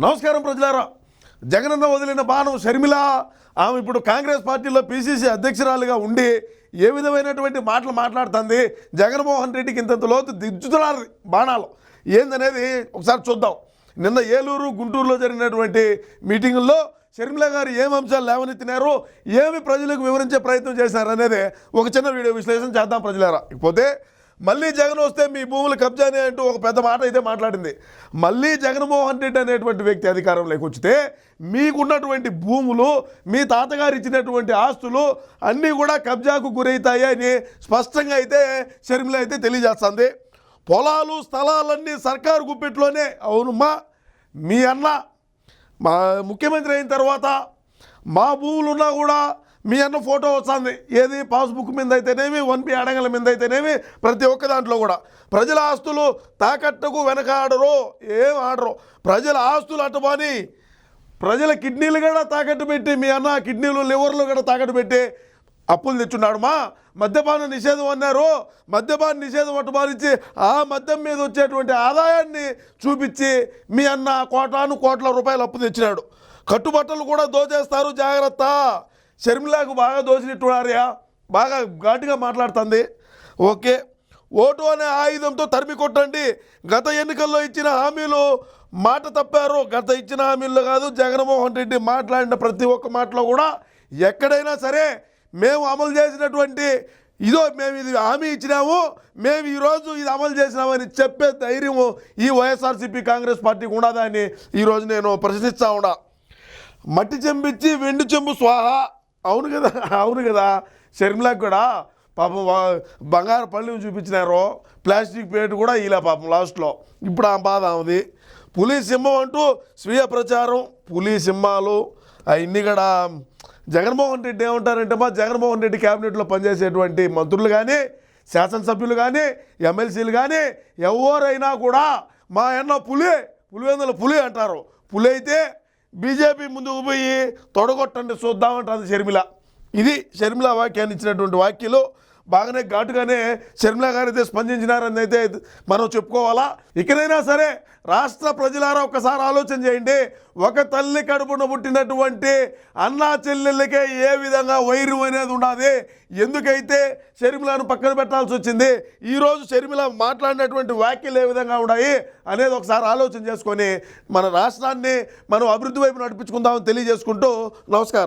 నమస్కారం ప్రజలారా. జగనన్న వదిలిన బాణం షర్మిల ఆమె ఇప్పుడు కాంగ్రెస్ పార్టీలో పిసిసి అధ్యక్షురాలుగా ఉండి ఏ విధమైనటువంటి మాటలు మాట్లాడుతుంది? జగన్మోహన్ రెడ్డికి ఇంతంత లోతు దిద్దుతున్నారు బాణాలు. ఏందనేది ఒకసారి చూద్దాం. నిన్న ఏలూరు గుంటూరులో జరిగినటువంటి మీటింగుల్లో షర్మిల గారు ఏం అంశాలు లేవనెత్తినారు? ఏమి ప్రజలకు వివరించే ప్రయత్నం చేశారు అనేది ఒక చిన్న వీడియో విశ్లేషణ చేద్దాం ప్రజలారా. ఇకపోతే మళ్ళీ జగన్ వస్తే మీ భూములు కబ్జానే అంటూ ఒక పెద్ద మాట అయితే మాట్లాడింది. మళ్ళీ జగన్మోహన్ రెడ్డి అనేటువంటి వ్యక్తి అధికారంలోకి వచ్చితే మీకున్నటువంటి భూములు మీ తాతగారు ఇచ్చినటువంటి ఆస్తులు అన్నీ కూడా కబ్జాకు గురవుతాయి అని స్పష్టంగా అయితే షర్మిల అయితే తెలియజేస్తుంది. పొలాలు స్థలాలన్నీ సర్కారు గుప్పెట్లోనే. అవునమ్మా మీ అన్న మా ముఖ్యమంత్రి అయిన తర్వాత మా భూములు ఉన్నా కూడా మీ అన్న ఫోటో వస్తుంది. ఏది? పాస్బుక్ మీద అయితేనేమి వన్ పి అడగల మీద అయితేనేమి ప్రతి ఒక్క దాంట్లో కూడా. ప్రజల ఆస్తులు తాకట్టుకు వెనకాడరు. ఏం ఆడరు. ప్రజల ఆస్తులు అటుబాని ప్రజల కిడ్నీలు కూడా తాకట్టు పెట్టి మీ అన్న కిడ్నీలు లివర్లు కూడా తాకట్టు పెట్టి అప్పులు తెచ్చున్నాడు మా. మద్యపాన నిషేధం అన్నారు. మద్యపాన నిషేధం అట్టుబారించి ఆ మద్యం మీద వచ్చేటువంటి ఆదాయాన్ని చూపించి మీ అన్న కోటాను కోట్ల రూపాయలు అప్పు తెచ్చినాడు. కట్టుబట్టలు కూడా దోచేస్తారు. జాగ్రత్త. షర్మిలాకు బాగా దోచినట్టున్నారయా బాగా ఘాటుగా మాట్లాడుతుంది. ఓకే. ఓటు అనే ఆయుధంతో తరిమి కొట్టండి. గత ఎన్నికల్లో ఇచ్చిన హామీలు మాట తప్పారు. గత ఇచ్చిన హామీల్లో కాదు జగన్మోహన్ రెడ్డి మాట్లాడిన ప్రతి ఒక్క మాటలో కూడా ఎక్కడైనా సరే మేము అమలు చేసినటువంటి ఇదో మేము ఇది హామీ ఇచ్చినాము మేము ఈరోజు ఇది అమలు చేసినామని చెప్పే ధైర్యము ఈ వైఎస్ఆర్సీపీ కాంగ్రెస్ పార్టీకి ఉండదా అని ఈరోజు నేను ప్రశ్నిస్తా ఉన్నా. మట్టి చెంబిచ్చి వెండి చెంబు స్వాహ. అవును కదా అవును కదా. షర్మిలకు కూడా పాపం బంగారు పళ్ళు చూపించినారు ప్లాస్టిక్ ప్లేట్ కూడా ఇలా పాపం లాస్ట్లో ఇప్పుడు ఆ బాధ ఉంది. పులి సింహం అంటూ స్వీయ ప్రచారం పులి సింహాలు అవన్నీ కూడా జగన్మోహన్ రెడ్డి ఏమంటారంటే మా జగన్మోహన్ రెడ్డి క్యాబినెట్లో పనిచేసేటువంటి మంత్రులు కానీ శాసనసభ్యులు కానీ ఎమ్మెల్సీలు కానీ ఎవరైనా కూడా మా అన్న పులి పులివెందుల పులి అంటారు. పులి అయితే బీజేపీ ముందుకు పోయి తొడగొట్టండి చూద్దామంటుంది షర్మిల. ఇది షర్మిల వాక్యాన్ని ఇచ్చినటువంటి వాక్యలో బాగానే ఘాటుగానే షర్మిలా గారు అయితే స్పందించినారని అయితే మనం చెప్పుకోవాలా. ఇకనైనా సరే రాష్ట్ర ప్రజలారా ఒకసారి ఆలోచన చేయండి. ఒక తల్లి కడుపున పుట్టినటువంటి అన్నా చెల్లెళ్ళకే ఏ విధంగా వైరు అనేది ఉన్నది ఎందుకైతే షర్మిలను పక్కన పెట్టాల్సి వచ్చింది? ఈరోజు షర్మిల మాట్లాడినటువంటి వ్యాఖ్యలు ఏ విధంగా ఉన్నాయి అనేది ఒకసారి ఆలోచన చేసుకొని మన రాష్ట్రాన్ని మనం అభివృద్ధి వైపు నడిపించుకుందామని తెలియజేసుకుంటూ నమస్కారం.